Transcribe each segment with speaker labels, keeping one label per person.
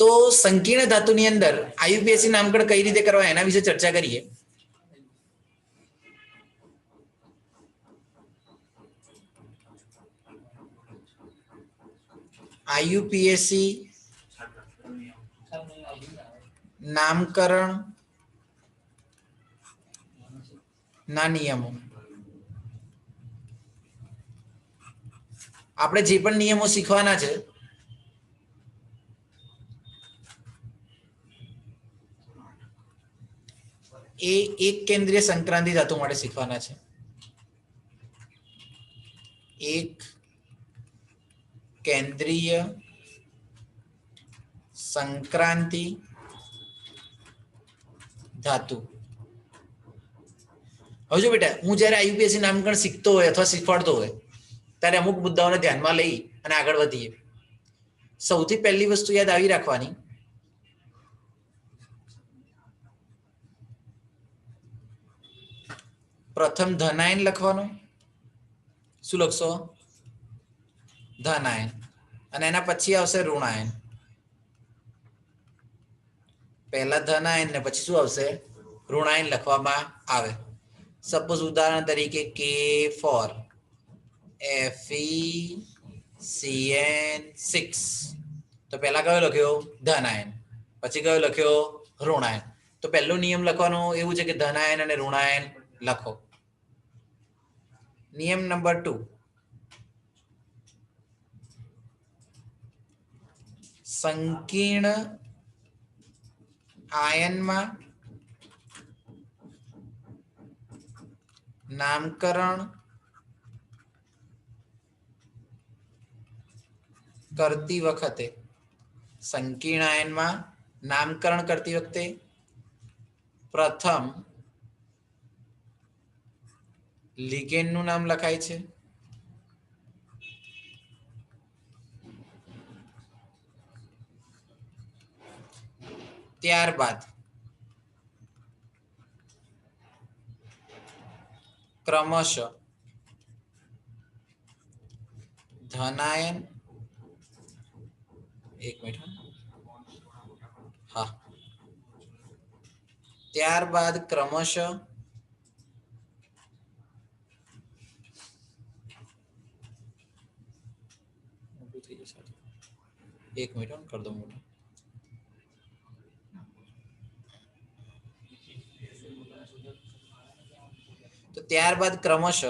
Speaker 1: તો સંકીર્ણ ધાતુની અંદર આયુપીએસસી નામકરણ કઈ રીતે કરવા એના વિશે ચર્ચા કરીએ? આયુપીએસસી નામકરણ ના નિયમો. આપણે જે પણ નિયમો શીખવાના છે એ એક કેન્દ્રીય સંક્રાંતિ ધાતુ માટે શીખવાના છે. એક કેન્દ્રીય સંક્રાંતિ ધાતુ. હવે જો બેટા, હું જ્યારે આઈયુપીએસસી નામકરણ શીખતો હોય અથવા શીખવાડતો હોય, ત્યારે અમુક મુદ્દાઓને ધ્યાનમાં લઈ અને આગળ વધીએ. સૌથી પહેલી વસ્તુ યાદ આવી રાખવાની પ્રથમ ધનાયન લખવાનું. શું લખશો? ધનાયન અને એના પછી આવશે ઋણાયન. પહેલા ધનાયન ને પછી શું આવશે? ઋણાયન લખવામાં આવે. સપોઝ ઉદાહરણ તરીકે કે ફોર. એફ સીએન સિક્સ તો પહેલા કયો લખ્યો? ધનાયન પછી કયો લખ્યો? ઋણાયન. તો પહેલો નિયમ લખવાનો એવું છે કે ધનાયન અને ઋણાયન લખો. નિયમ નંબર ટુ સંકીર્ણ આયનમાં નામકરણ કરતી વખતે સંકીર્ણ આયનમાં નામકરણ કરતી વખતે પ્રથમ લિગેન્ડનું નામ લખાય છે ત્યારબાદ ક્રમશ ધનાયન એક મિનિટ હા ત્યારબાદ ક્રમશ મોટું થઈ જશે એક मिनट ऑन कर दो મોટું તો ત્યારબાદ ક્રમશ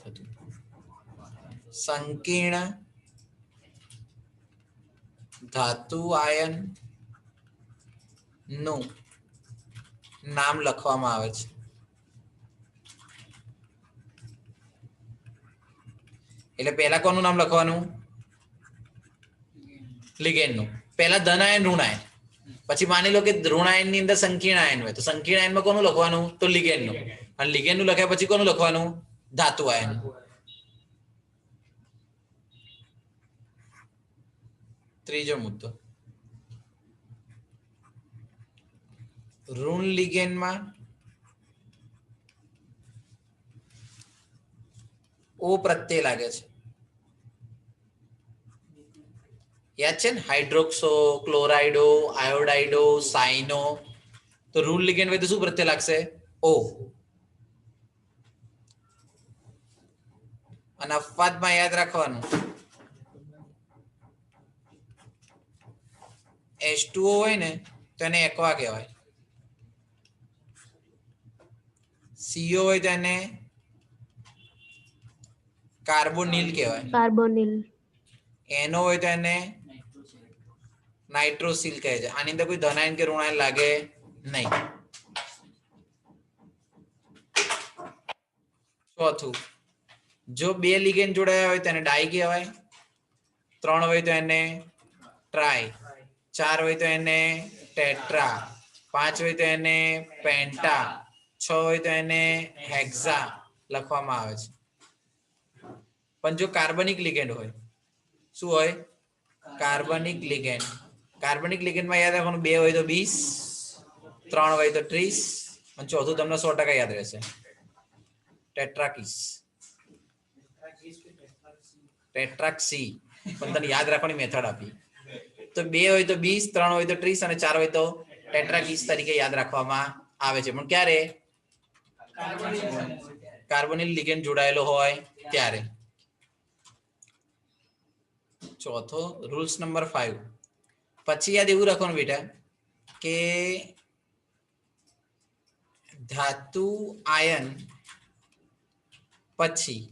Speaker 1: થતું. સંકીર્ણ, ધાતુ આયનનું નામ લખવામાં આવે છે. એટલે પહેલા કોનું નામ લખવાનું? લિગેન્ડનું. પહેલા ધનાયન ઋણાયન પછી માની લો કે ઋણાયનની અંદર સંકીર્ણ આયન હોય. તો સંકીર્ણ આયનમાં કોનું લખવાનું? તો લિગેન્ડનું અને લિગેન્ડનું લખ્યા પછી કોનું લખવાનું? ધાતુ આયન. ત્રીજો મુદ્દો. ઋણ લિગેન્ડમાં ઓ પ્રત્યય લાગે છે. યાદ છે ને? હાઇડ્રોક્સો ક્લોરાઇડો આયોડાઇડો સાઇનો તો રૂલ લિગેન્ડ હોય તો શું પ્રત્યય લાગશે? ઓ અને અપવાદમાં યાદ રાખવાનું. H2O હોય ને તો એને એકવા કહેવાય. સીઓ હોય તો એને કાર્બોનિલ કહેવાય.
Speaker 2: કાર્બોનિલ.
Speaker 1: એનો હોય તો એને નાઇટ્રોસિલ કહે છે. આની અંદર કોઈ ધનાયન કે ઋણાયન લાગે નહીં. ચોથું. જો બે લિગેન્ડ જોડાયા હોય તો એને ડાઈ કહેવાય. ત્રણ હોય તો એને ટ્રાય ચાર હોય તો એને ટેટ્રા પાંચ હોય તો એને પેન્ટા છ હોય તો એને હેક્ઝા લખવામાં આવે છે. પણ જો કાર્બનિક લિગેન્ડ હોય, શું હોય? કાર્બનિક લિગેન્ડ કાર્બનિક લિગેન્ડમાં યાદ રાખવાનું, બે હોય તો બીસ ત્રણ હોય તો ત્રીસ, અને ચોથું તમને સો ટકા યાદ રહેશે. ટેટ્રાકીસ. ટેટ્રાક્સી. પણ તને યાદ રાખવાની મેથડ આપી. તો બે હોય તો બીસ ત્રણ હોય તો ત્રીસ, અને ચાર હોય તો ટેટ્રાકીસ તરીકે યાદ રાખવામાં આવે છે. પણ ક્યારે? કાર્બોનિલ લિગેન્ડ જોડાયેલો હોય ત્યારે. ચોથો, રૂલ્સ નંબર ફાઈવ પછી યાદ એવું રાખવાનું બેટા કે ધાતુ આયન પછી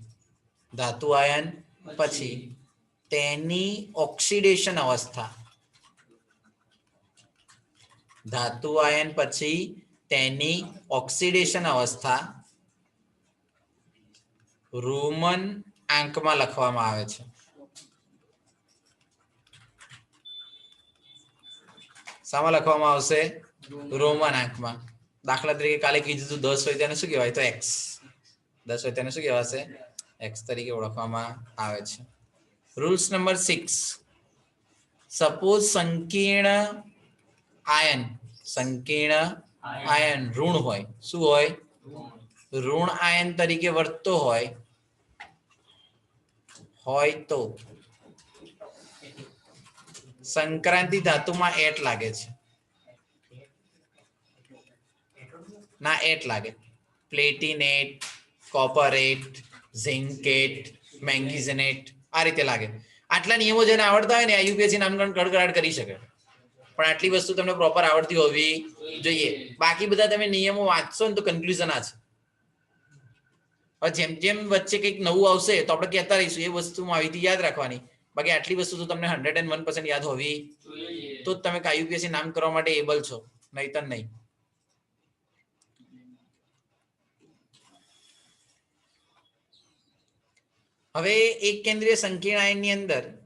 Speaker 1: ધાતુ આયન પછી. તેની ઓક્સિડેશન અવસ્થા. ધાતુ આયન પછી તેની ઓક્સિડેશન અવસ્થા રોમન આંકમાં લખવામાં આવે છે. શામાં લખવામાં આવશે? રોમન આંકમાં. દાખલા તરીકે કાલે કીધું હતું દસ હોય તેને શું કહેવાય? તો એક્સ. દસ હોય તેને શું કહેવાશે? એક્સ તરીકે ઓળખવામાં આવે છે. Rules number six. સપોઝ સંકીર્ણ આયન સંકીર્ણ આયન ઋણ હોય. શું હોય? ઋણ આયન તરીકે વર્તતો હોય. હોય તો સંક્રાંતિ ધાતુમાં એટ લાગે છે. ના, એટ લાગે. પ્લેટિનેટ કોપરેટ ઝિંકેટ મેંગીઝનેટ આ રીતે લાગે. આટલા નિયમો જેને આવડતા હોય ને આયુપીએસસી નામકરણ કડકડાટ કરી શકે. પણ આટલી વસ્તુ તમને પ્રોપર આવડતી હોવી જોઈએ. બાકી બધા તમે નિયમો વાંચશો ને તો કન્ક્લુઝન આ છે. હવે જેમ જેમ વચ્ચે કંઈક નવું આવશે તો આપણે કહેતા રહીશું, એ વસ્તુ માહિતી યાદ રાખવાની. બાકી આટલી વસ્તુ તો તમને હંડ્રેડ એન્ડ વન પર્સન્ટ યાદ હોવી. તો તમે આયુપીએસસી નામ કરવા માટે એબલ છો. નહીતર નહીં. હવે એક કેન્દ્રીય સંકીર્ણ આયનની અંદર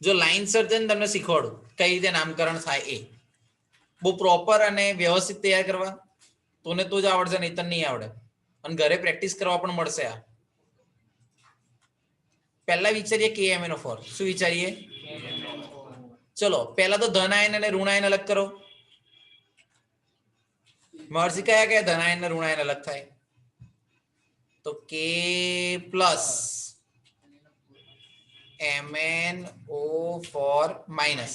Speaker 1: જો લાઈન સર્જન તમને શીખવાડું કઈ રીતે નામકરણ થાય એ. બહુ પ્રોપર અને વ્યવસ્થિત તૈયાર કરવા. તોને તો જ આવડશે નહીં નહીં આવડે. અને ઘરે પ્રેક્ટિસ કરવા પણ મળશે આ. પહેલા વિચારીએ કે એમ એનો ફોર શું વિચારીએ? ચલો, પહેલા તો ધનાયન અને ઋણાયન અલગ કરો. મહર્ષિ કયા કયા ધનાયન અને ઋણાયન અલગ થાય. તો કે પ્લસ ઓ ફોર માઇનસ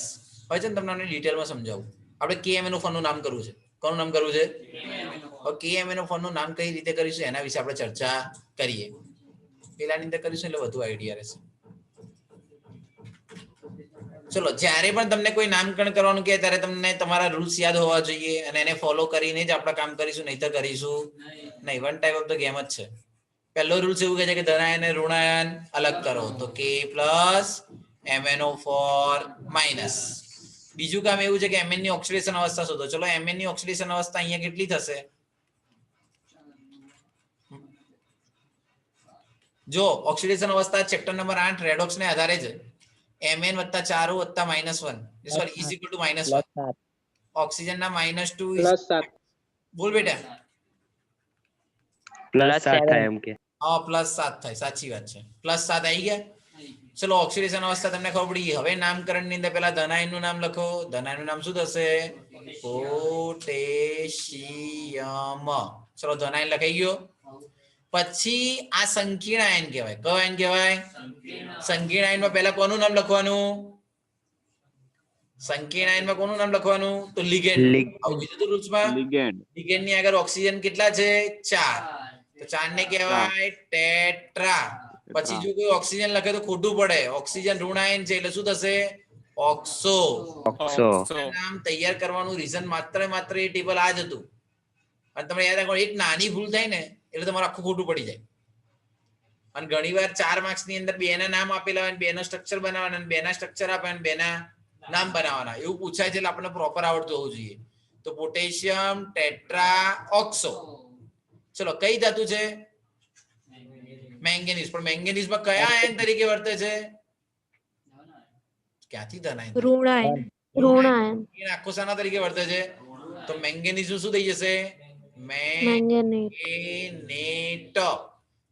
Speaker 1: હવે છે ને તમને આને ડિટેલમાં સમજાવું. આપણે એનો ફોનનું નામ કરવું છે. કોનું નામ કરવું છે? એનો ફોનનું નામ કઈ રીતે કરીશું? એના વિશે આપણે ચર્ચા કરીએ. પેલાની અંદર કરીશું એટલે વધુ આઈડિયા રહેશે. ચલો, જ્યારે પણ તમને કોઈ નામકરણ કરવાનું કહે, ત્યારે તમને તમારા રૂલ્સ યાદ હોવા જોઈએ અને એને ફોલો કરીને જ આપણે કામ કરીશું નહીં તો કરીશું નહીં. One type of the game જ છે. પહેલો રૂલ્સ એવું કહે છે કે ધનાયન અને ઋણાયન અલગ કરો. તો કે પ્લસ એમએનઓ ફોર માઇનસ બીજું કામ એવું છે કે એમએનની ઓક્સિડેશન અવસ્થા શોધો. ચલો એમએનની ઓક્સિડેશન અવસ્થા અહીંયા કેટલી થશે? જો ઓક્સિડેશન અવસ્થા ચેપ્ટર નંબર આઠ રેડોક્સ ને આધારે છે Mn વત્તા ચાર વત્તા minus one sorry is equal to minus one oxygen ના માઇનસ ટુ
Speaker 2: પ્લસ સાત.
Speaker 1: બોલ બેટા.
Speaker 3: પ્લસ સાત થાય એમ કે.
Speaker 1: હા પ્લસ સાત થાય સાચી વાત છે. પ્લસ સાત આવી ગયા? ચલો ઓક્સિડેશન અવસ્થા તમને ખબર પડી હવે નામકરણની અંદર પેલા ધનાયનનું નામ લખો. ધનાયનનું નામ શું થશે? પોટેશિયમ. ચલો ધનાયન લખાઈ ગયો. પછી આ સંકીર્ણ આયન કહેવાય. કયો આયન કહેવાય? સંકીર્ણ આયનમાં પહેલા કોનું નામ લખવાનું? સંકીર્ણ આયનમાં કોનું નામ લખવાનું? તો લિગેન્ડ આવું કીધું હતું રૂલ્સમાં?
Speaker 2: લિગેન્ડ
Speaker 1: લિગેન્ડની આગળ ઓક્સિજન કેટલા છે? ચાર. તો ચાર ને કહેવાય ટેટ્રા. પછી જો કોઈ ઓક્સિજન લખે તો ખોટું પડે. ઓક્સિજન ઋણાયન છે એટલે શું થશે? ઓક્સો.
Speaker 3: ઓક્સો.
Speaker 1: નામ તૈયાર કરવાનું રીઝન માત્ર માત્ર એ ટેબલ આ જ હતું. અને તમે યાદ રાખો એક નાની ભૂલ થાય ને એટલે તમારું આખું ખોટું પડી જાય. અને ઘણીવાર ચાર માર્ક્સની અંદર બે ના નામ આપેલા હોય બે ના સ્ટ્રક્ચર બનાવવાના અને બે ના સ્ટ્રક્ચર આપે અને બે ના નામ બનાવવાના. એવું પૂછાય છે એટલે આપણને પ્રોપર આવડતું હોવું જોઈએ. તો પોટેશિયમ ટેટ્રા ઓક્સો ચલો કઈ ધાતુ છે? મેંગેનીઝ. પણ મેંગેનીઝમાં કયા આયન તરીકે વર્તે છે? ક્યાંથી ધન આયન
Speaker 4: ઋણાયન. ઋણાયન.
Speaker 1: એ આખો સાના તરીકે વર્તે છે? તો મેંગેનીઝ શું થઈ જશે? મેંગેનેટ.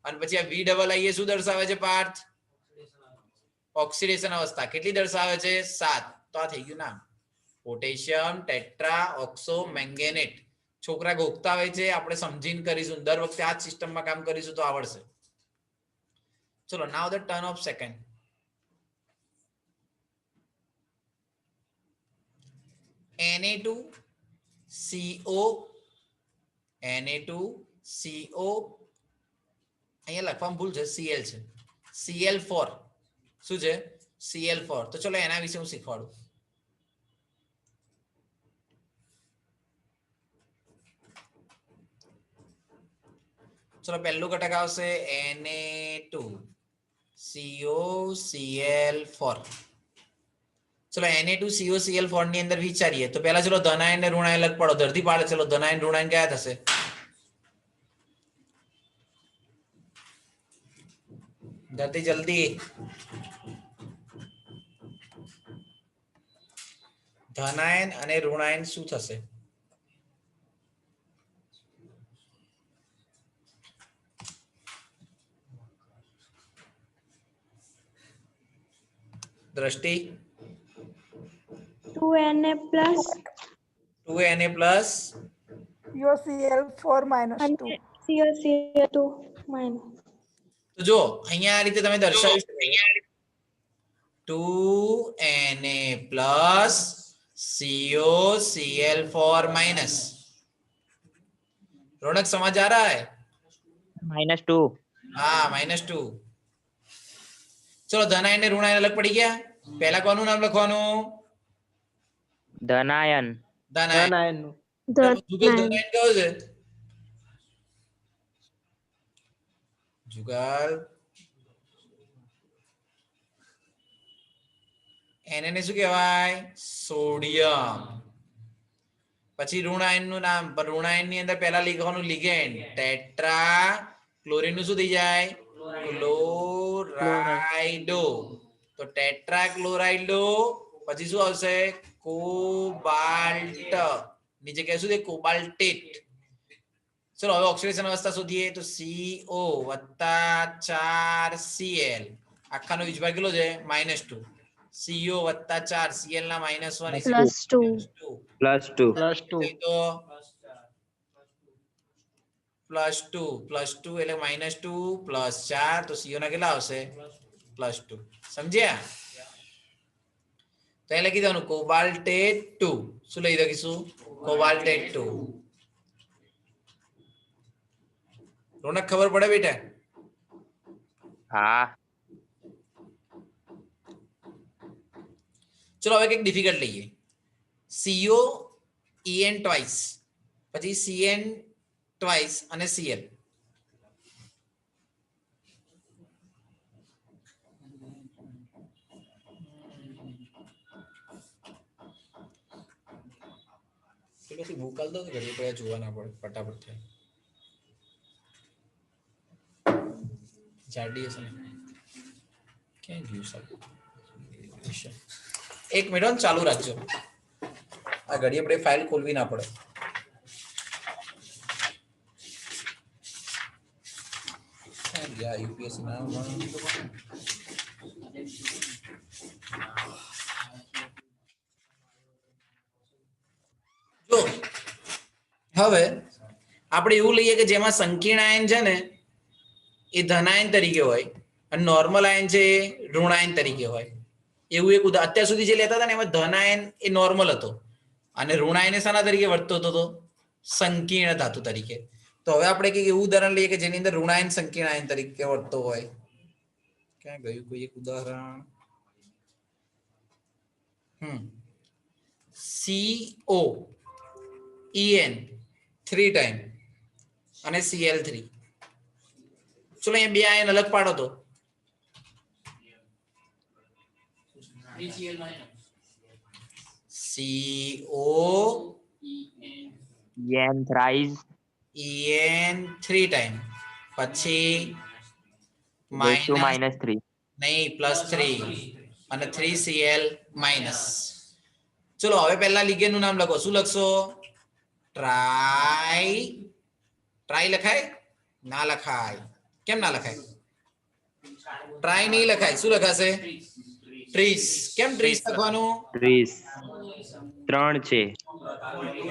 Speaker 1: અને પછી આ વી ડબલ આઈ એ શું દર્શાવે છે પાર્થ? ઓક્સિડેશન અવસ્થા. કેટલી દર્શાવે છે? સાત. તો આ થઈ ગયું નામ. પોટેશિયમ ટેટ્રા ઓક્સો મેંગેનેટ છોકરા ગોખતા હોય છે, આપણે સમજીને કરીશું. દર વખતે આ જ સિસ્ટમમાં કામ કરીશું તો આવડશે. ચલો now the turn of second Na2 CO Na2 CO અહીંયા લખવામાં ભૂલ છે Cl છે. Cl4 શું છે? Cl4 તો ચલો, એના વિશે હું શીખવાડું. ચલો પહેલું ઘટક આવશે Na2 COCl4 ચલો Na2COCl4 ની અંદર વિચારીએ તો પહેલા ચલો ધનાયન ને ઋણાયન અલગ પડો ધરતી પાડે ચલો ધનાયન ઋણાયન કયા થશે ધરતી જલ્દી ધનાયન અને ઋણાયન શું થશે દ્રષ્ટિ
Speaker 4: 2na
Speaker 1: plus 2na plus
Speaker 2: UCl4 minus 2
Speaker 4: ClCl2 minus
Speaker 1: તો જો અહીંયા આ રીતે તમે દર્શાવી શકો અહીંયા 2na plus CoCl4 minus રોનક સમજ આ રહા है -2 હા -2 ચલો ધનાયન ને ઋણાયન અલગ પડી ગયા. પહેલા કોનું નામ લખવાનું? ધનાયન.
Speaker 4: ધનાયન.
Speaker 1: જુગલ ધનાયન કયો છે? જુગલ. એને શું કહેવાય? સોડિયમ. પછી ઋણાયનનું નામ. ઋણાયનની અંદર પહેલા લખવાનું લિગેન્ડ. ટેટ્રા ક્લોરીનનું શું થઈ જાય? ક્લો રાઇડો તો ટેટ્રાક્લોરાઇડો પછી શું આવશે? કોબાલ્ટની જગ્યાએ શું છે કોબાલ્ટેટ ચલો હવે ઓક્સિડેશન અવસ્થા શોધીએ. તો સીઓ વત્તા ચાર સીએલ આખાનો વીજભાર કેટલો છે? માઇનસ ટુ સીઓ વત્તા ચાર સીએલ ના minus one
Speaker 4: plus two
Speaker 3: plus two
Speaker 5: plus two
Speaker 1: તો પ્લસ ટુ પ્લસ ટુ એટલે માઇનસ ટુ પ્લસ ચાર તો સીઓ ના કેટલા આવશે? પ્લસ ટુ સમજ્યા? તો અહીં લખી દેવાનું કોબાલ્ટેટ ટુ શું લઈ લખીશું કોબાલ્ટેટ ટુ રોનક ખબર પડે બેટા?
Speaker 5: હા.
Speaker 1: ચલો હવે કંઈક ડિફિકલ્ટ લઈએ. સીઓ ઈએન ટ્વાઇસ પછી સીએન ટ્વાઇસ અને સીએલ પડે જોવાના પડે ફટાફટ થાય જાડી હશે ક્યાં એક મિનિટ ચાલુ રાખજો આ ઘડી આપણે ફાઇલ ખોલવી ના પડે ક્યાં UPS ના જો, હવે આપણે એવું લઈએ કે જેમાં સંકીર્ણ આયન છે ને, એ ધનાયન તરીકે હોય અને નોર્મલ આયન છે એ ઋણાયન તરીકે હોય. એવું એક ઉદાહરણ અત્યાર સુધી જે લેતા હતા ને, એમાં ધનાયન એ નોર્મલ હતો. અને ઋણાયન શાના તરીકે વર્તતો હતો સંકીર્ણ ધાતુ તરીકે. તો હવે આપણે કઈ એવું ઉદાહરણ લઈએ કે જેની અંદર ઋણાયન સંકીર્ણાયન તરીકે વર્તતો હોય. ક્યાં ગયું કોઈ એક ઉદાહરણ? હમ. CO O EN three time અને સીએલ થ્રી ચલો અહીંયા બે આયન અલગ પાડો તો. CO
Speaker 5: EN thrice
Speaker 1: en 3 time પછી માઇનસ
Speaker 5: 3
Speaker 1: નહીં પ્લસ 3 અને 3cl માઇનસ ચલો હવે પહેલા લિગેન્ડનું નામ લખો શું લખશો ટ્રાય ટ્રાય લખાય ના લખાય કેમ ના લખાય ટ્રાય નહીં લખાય શું લખાશે ત્રીસ કેમ ટ્રીસ લખવાનું
Speaker 3: ત્રીસ ત્રણ છે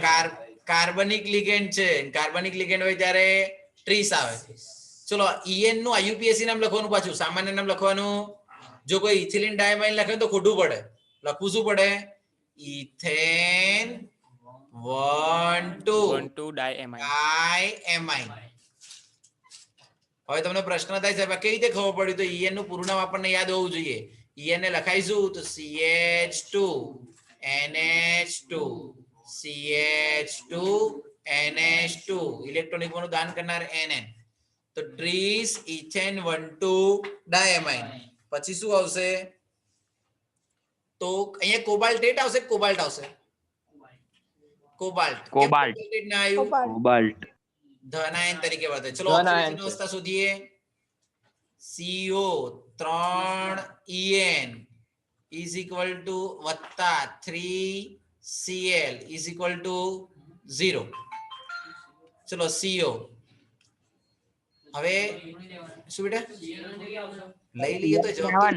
Speaker 1: કાર કાર્બનિક લિગેન્ડ છે. કાર્બનિક લિગેન્ડ હોય ત્યારે ત્રીસ આવે. ચલો ઈએનનું આયુપીએસસી નામ લખવાનું પાછું. સામાન્ય નામ લખવાનું. જો કોઈ ઇથિલિન ડાયમાઇન લખે તો ખોટું પડે. લખવું શું પડે? Ethane one two
Speaker 2: one two di amine
Speaker 1: diamine હવે તમને પ્રશ્ન થાય સાહેબ આ કેવી રીતે ખબર પડી? તો ઈએનનું પૂરું નામ આપણને યાદ હોવું જોઈએ. ઈએન ને લખાઈશું તો CH2 NH2 CH2 NH2 ઇલેક્ટ્રોનિકનું દાન કરનાર NN તો tris ethane one two diamine. પછી શું આવશે? તો અહીંયા કોબાલ્ટેટ આવશે કોબાલ્ટ આવશે? કોબાલ્ટ.
Speaker 5: કોબાલ્ટ.
Speaker 1: કોબાલ્ટેટ ના આવ્યું
Speaker 3: કોબાલ્ટ.
Speaker 1: ધનાયન તરીકે વર્તે ચલો ઓક્સિજન અવસ્થા શોધીએ. CO ત્રણ EN is equal to વત્તા 3Cl is equal to 0 ચલો CO હવે શું બેટા? લઈ લઈએ તો જવાબ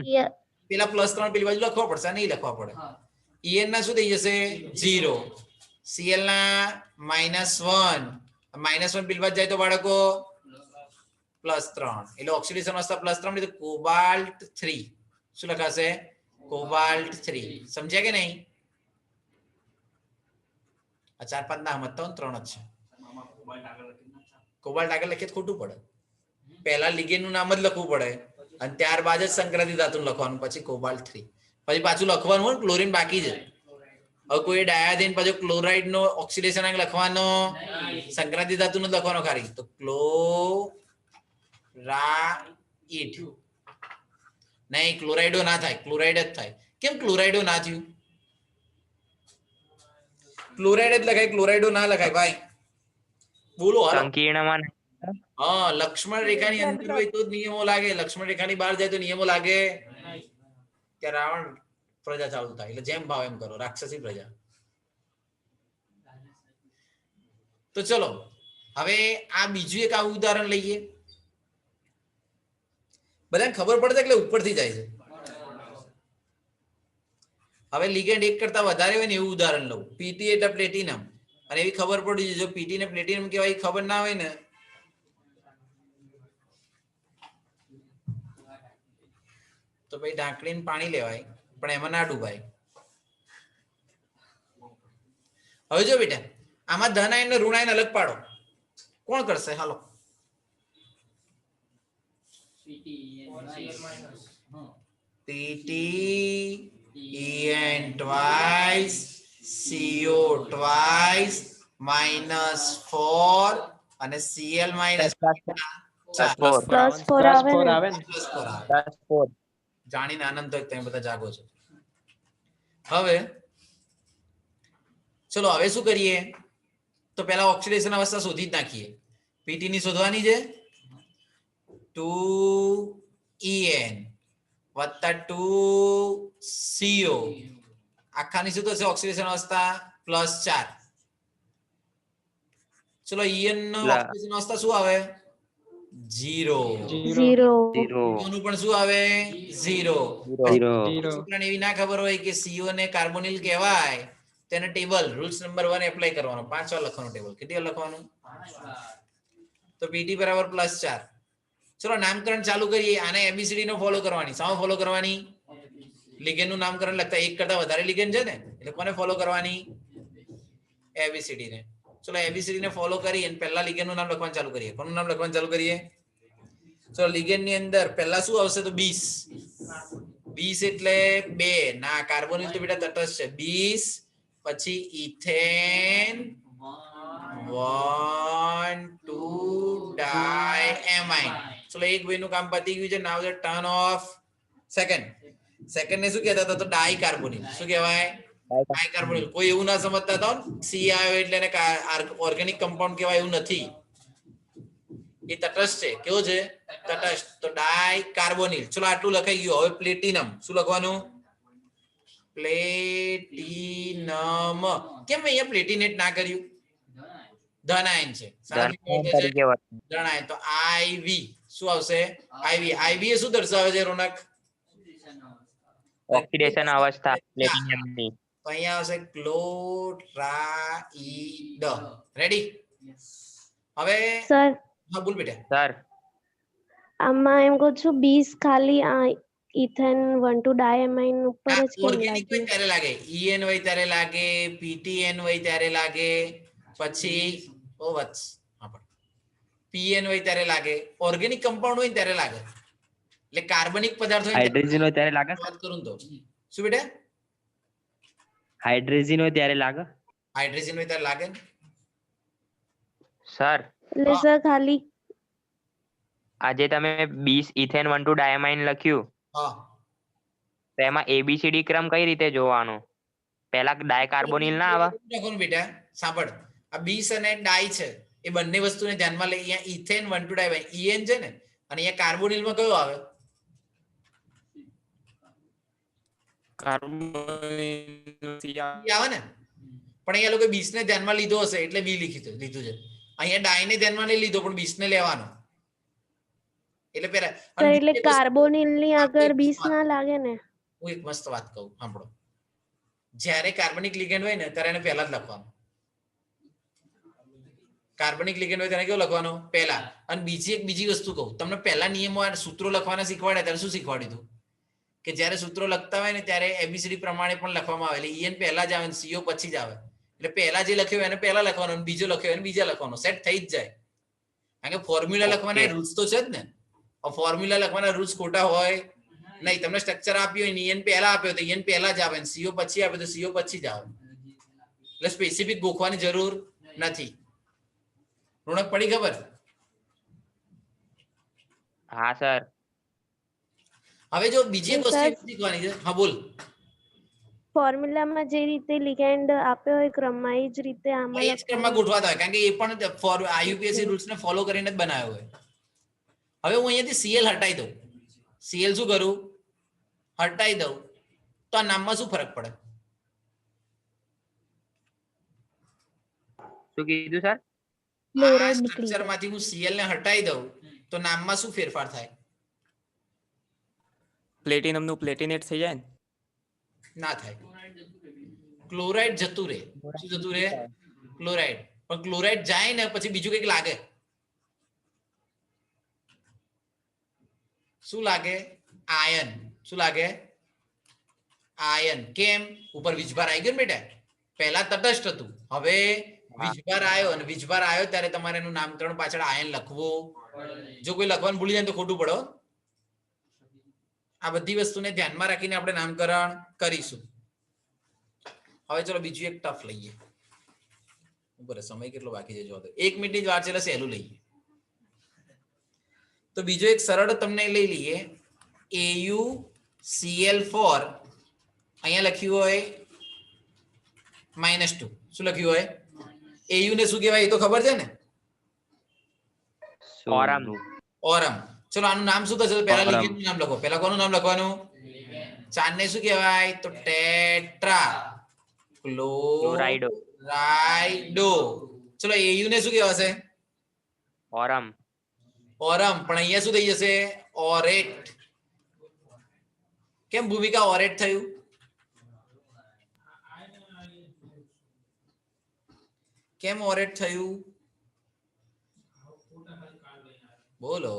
Speaker 1: પેલા પ્લસ ત્રણ પેલી બાજુ લખવા પડશે નહીં લખવા પડે. EN ના શું થઈ જશે? 0 Cl ના માઇનસ વન માઇનસ વન પેલી બાજુ જાય તો બાળકો પ્લસ ત્રણ. એટલે ઓક્સિડેશન અવસ્થા પ્લસ ત્રણ એટલે કોબાલ્ટ થ્રી શું લખાશે? કોબાલ્ટ થ્રી સમજ્યા કે નહીં? આ ચાર પાંચ ના મત ત્રણ જ છે. કોબાલ્ટ આગળ લખીએ ખોટું પડે. પહેલા લિગેનનું નામ જ લખવું પડે. અને ત્યારબાદ જ સંક્રાંતિ ધાતુ લખવાનું પછી કોબાલ્ટ થ્રી. પછી પાછું લખવાનું હોય ક્લોરિન બાકી છે. હવે કોઈ ડાયાધીન પછી ક્લોરાઇડ નો ઓક્સિડેશન અંક લખવાનો સંક્રાંતિ ધાતુ નો લખવાનો ખાલી. તો ક્લોરાઇડ. નહીં ક્લોરાઇડો ના થાય. ક્લોરાઇડ જ થાય. કેમ ક્લોરાઇડો ના થયું? ક્લોરાઇડ જ લખાય ક્લોરાઇડો ના લખાય ભાઈ. બોલો
Speaker 5: સંકીર્ણમાં
Speaker 1: હા લક્ષ્મણ રેખાની અંદર હોય તો જ નિયમો લાગે. લક્ષ્મણ રેખાની બહાર જાય તો નિયમો લાગે. ત્યાં રાવણ પ્રજા ચાલુ થાય. એટલે જેમ ભાવ એમ કરો. રાક્ષસી પ્રજા. તો ચલો હવે આ બીજું એક આવું ઉદાહરણ લઈએ. બધાને ખબર પડે છે એટલે ઉપરથી જાય છે. હવે લિગેન્ડ એક કરતા વધારે હોય ને એવું ઉદાહરણ લઉં. પીટી એટલે પ્લેટિનમ. અને એવી ખબર પડી જો પીટી ને પ્લેટિનમ કહેવાય ખબર ના હોય ને તો ભાઈ ઢાંકણીને પાણી લેવાય પણ એમાં ના ડૂબાય. હવે જો બેટા આમાં ધનાયન ને ઋણાયન અલગ પાડો. કોણ કરશે? હાલો. PT EN twice CO twice minus 4 અને Cl minus
Speaker 5: પ્લસ
Speaker 1: ચાર.
Speaker 4: Plus four આવે ને.
Speaker 6: આવે ને?
Speaker 1: Plus four આવે.
Speaker 5: પ્લસ
Speaker 1: જાણીને આનંદ થાય તમે બધા જાગો છો. હવે ચલો હવે શું કરીએ? તો પહેલા ઓક્સિડેશન અવસ્થા શોધી જ નાખીએ. પીટી ની શોધવાની છે? ટુ EN વત્તા ટુ સીઓ. આખાની શું થશે? ઓક્સિડેશન અવસ્થા પ્લસ ચાર. ચલો ઈયન નો ઓક્સિડેશન અવસ્થા શું આવે.
Speaker 6: Zero.
Speaker 3: ઝીરો.
Speaker 1: નું પણ શું આવે? ઝીરો.
Speaker 3: ઝીરો.
Speaker 1: છોકરાને એવી ના ખબર હોય કે સીઓ ને કાર્બોનિલ કહેવાય તેને table rules number one apply કરવાનો. પાંચ વાર લખવાનું ટેબલ. કેટલી વાર લખવાનું? તો પીટી બરાબર પ્લસ ચાર. ચલો નામકરણ ચાલુ કરીએ. આને એબીસીડી નો ફોલો કરવાની. સાવ ફોલો કરવાની. લિગેનનું નામકરણ લખતા એક કરતા વધારે લિગેન છે ને, એટલે કોને ફોલો કરવાની? એબીસીડી ને. ચલો એબીસીડી ને ફોલો કરી અને પહેલા લિગેનનું નામ લખવાનું ચાલુ કરીએ. કોનું નામ લખવાનું ચાલુ કરીએ? ચલો લિગેનની અંદર પહેલા શું આવશે તો બીસ બીસ એટલે બે. ના, કાર્બોનિલ તો બેટા તટસ્થ છે. બીસ પછી ઇથેન. વન ટુ ડાયએમાઇન ચલો એક ભાઈનું કામ પતી ગયું છે now the turn of second second ને શું કહેતા હતા? તો ડાઈ કાર્બોનિલ શું કહેવાય? ડાઈ કાર્બોનિલ કોઈ એવું ના સમજતા તો સી આવ્યો એટલે એને ઓર્ગેનિક કમ્પાઉન્ડ કહેવાય એવું નથી. એ તટસ્થ છે. કેવો છે? તટસ્થ. તો ડાઈ કાર્બોનિલ ચલો આટલું લખાઈ ગયું. હવે પ્લેટિનમ શું લખવાનું? પ્લેટિનમ કેમ અહીંયા પ્લેટિનેટ ના કર્યું? ધનાયન છે? ધનાયન તો આઈવી શું આવશે? આઈવી આઈવી એ શું દર્શાવે છે રોનક?
Speaker 5: ઓક્સિડેશન અવસ્થા પ્લેટિનમની
Speaker 1: તો અહીંયા આવશે ક્લોરાઇડ. રેડી હવે
Speaker 4: સર
Speaker 1: હા બોલ બેટા.
Speaker 5: સર
Speaker 4: આમાં એમ કહું છું બીસ ખાલી આ ઇથેન વન ટુ ડાયમાઇન ઉપર જ
Speaker 1: ઓર્ગેનિક હોય ત્યારે લાગે. ઈએન હોય ત્યારે લાગે પીટીએન હોય ત્યારે લાગે પછી ઓ વત્સ હા પણ પીએન હોય ત્યારે લાગે ઓર્ગેનિક કમ્પાઉન્ડ હોય ત્યારે લાગે. એટલે કાર્બનિક પદાર્થ હોય
Speaker 3: હાઇડ્રોજન હોય ત્યારે લાગે?
Speaker 1: વાત કરું તો. શું બેટા?
Speaker 3: હાઇડ્રોજન હોય ત્યારે લાગે?
Speaker 1: હાઇડ્રોજન હોય ત્યારે લાગે
Speaker 5: સર.
Speaker 4: એટલે સર ખાલી
Speaker 5: આજે તમે bis ethane one two diamine લખ્યું.
Speaker 1: હા.
Speaker 5: તો એમાં એબીસીડી ક્રમ કઈ રીતે જોવાનો? પહેલા ડાયકાર્બોનિલ ના આવે?
Speaker 1: બેટા સાંભળ. આ બીસ અને ડાઈ છે. એ બંને વસ્તુને ધ્યાનમાં લઈ અહીંયા ઇથેન વન ટુ ઈએન છે ને અને અહીંયા કાર્બોનિલમાં કયો આવે? આવે ને? પણ અહીંયા લોકો બીસને ધ્યાનમાં લીધો હશે એટલે બી લીધું લીધું છે. અહીંયા ડાઈને ધ્યાનમાં નહીં લીધો પણ બીસને લેવાનો. એટલે પેલા અને
Speaker 4: એટલે
Speaker 1: કાર્બોનિલની
Speaker 4: આગળ બીસ ના લાગે ને.
Speaker 1: હું એક મસ્ત વાત કહું સાંભળો. જ્યારે કાર્બનિક લિગેન્ડ હોય ને ત્યારે એને પહેલા જ લખવાનું. કાર્બનિક લિગેન્ડ હોય તેને કેવું લખવાનું? પહેલા. અને બીજી એક બીજી વસ્તુ કહું. તમને પહેલા નિયમો અને સૂત્રો લખવાના શીખવાડ્યા ત્યારે શું શીખવાડ્યું હતું કે જ્યારે સૂત્રો લખતા હોય ને ત્યારે એબીસીડી પ્રમાણે પણ લખવામાં આવે. એટલે ઈએન પહેલા જ આવે ને સીઓ પછી જ આવે. એટલે પહેલા જે લખ્યો હોય એને પહેલા લખવાનો અને બીજો લખ્યો એને બીજા લખવાનો. સેટ થઈ જ જાય. કારણ કે ફોર્મ્યુલા લખવાના. રૂલ્સ તો છે જ ને. ફોર્મ્યુલા લખવાના રૂલ્સ ખોટા હોય નહીં. તમને સ્ટ્રક્ચર આપ્યું હોય ઈએન પહેલા આપ્યો તો ઈએન પહેલા જ આવે સીઓ પછી આપ્યો તો સીઓ પછી જ આવે. એટલે સ્પેસિફિક ગોખવાની જરૂર નથી. રોણક પડી ખબર?
Speaker 5: હા સર.
Speaker 1: હવે જો બીજી એક વસ્તુ શીખવાની છે. હા બોલ.
Speaker 4: ફોર્મ્યુલામાં જે રીતે લિગેન્ડ આપ્યો હોય ક્રમમાં એ જ રીતે આમાં
Speaker 1: એ જ ક્રમમાં ગોઠવાતા હોય. કારણ કે એ પણ ફોર આઈયુપીએસસી રૂલ્સ ને ફોલો કરીને જ બનાવ્યો હોય. હવે હું અહીંયાથી સીએલ હટાઈ દઉં. સીએલ શું કરું? હટાઈ દઉં. તો આ નામમાં શું ફરક પડે?
Speaker 5: શું કીધું સર?
Speaker 4: Chloride નીકળી
Speaker 1: માંથી હું સીએલ ને હટાવી દઉં તો નામમાં શું ફેરફાર થાય?
Speaker 2: પ્લેટિનમનું પ્લેટિનેટ થઈ જાય ને?
Speaker 1: ના થાય. ક્લોરાઇડ જતું રહે. શું જતું રહે? ક્લોરાઇડ. પણ ક્લોરાઇડ જાય ને પછી બીજું કંઈક લાગે. શું લાગે? આયન. શું લાગે? આયન. કેમ? ઉપર વીજભાર આવી ગયો ને બેટા. પહેલા તટસ્થ હતું. હવે વીજભાર આવ્યો અને વીજભાર આવ્યો ત્યારે તમારે એનું નામકરણ પાછળ આયન લખવું. જો કોઈ લખવાનું ભૂલી જાય તો ખોટું પડો આ બધી વસ્તુને ધ્યાનમાં રાખીને આપણે નામકરણ કરીશું. હવે ચલો બીજું એક ટફ લઈએ. ઉપર સમય કેટલો બાકી છે જો એક મિનિટની જ વાર છે એટલે સહેલું લઈએ. તો બીજો એક સરળ તમને લઈ લઈએ. એયુ સીએલ ફોર અહીંયા લખ્યું હોય માઇનસ ટુ શું લખ્યું હોય? એયુ ને શું કહેવાય એ તો ખબર છે ને?
Speaker 5: ઓરમ.
Speaker 1: ઓરમ. ચલો આનું નામ શું થશે? પહેલા લિગેન્ડનું નામ લખો. પહેલા કોનું નામ લખવાનું? ચારને શું કહેવાય? તો ટેટ્રા.
Speaker 5: ક્લોરાઇડો.
Speaker 1: રાઇડો. ચલો એયુ ને શું કહેવાશે?
Speaker 5: ઓરમ.
Speaker 1: ઓરમ. પણ અહીંયા શું થઈ જશે? ઓરેટ. કેમ ભૂમિકા ઓરેટ થયું? કેમ ઓરેટ થયું? બોલો.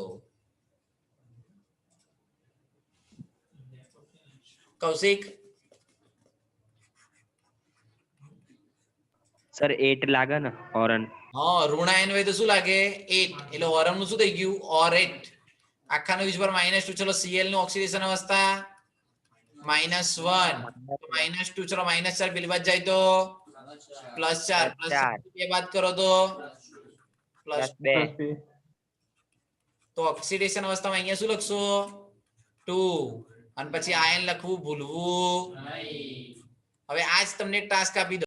Speaker 1: કૌશિક.
Speaker 3: સર એટ લાગે ને ઓરન
Speaker 1: હા ઋણાયન હોય તો શું લાગે? એટ એટલે ઓરનનું શું થઈ ગયું? ઓરેટ આખાનો વીજ પર માઇનસ ટુ ચલો સીએલનું ઓક્સિડેશન અવસ્થા માઇનસ વન માઇનસ ટુ ચલો માઇનસ ચાર પેલી બાદ જાય તો? પ્લસ ચાર પ્લસ
Speaker 5: ચાર.
Speaker 1: બે વાત કરો તો. પ્લસ
Speaker 5: પ્લસ બે.
Speaker 1: તો ઓક્સિડેશન અવસ્થામાં અહીંયા શું લખશો? ટુ અને પછી આયન લખવું ભૂલવું. હવે આજ તમને ટાસ્ક આપી દો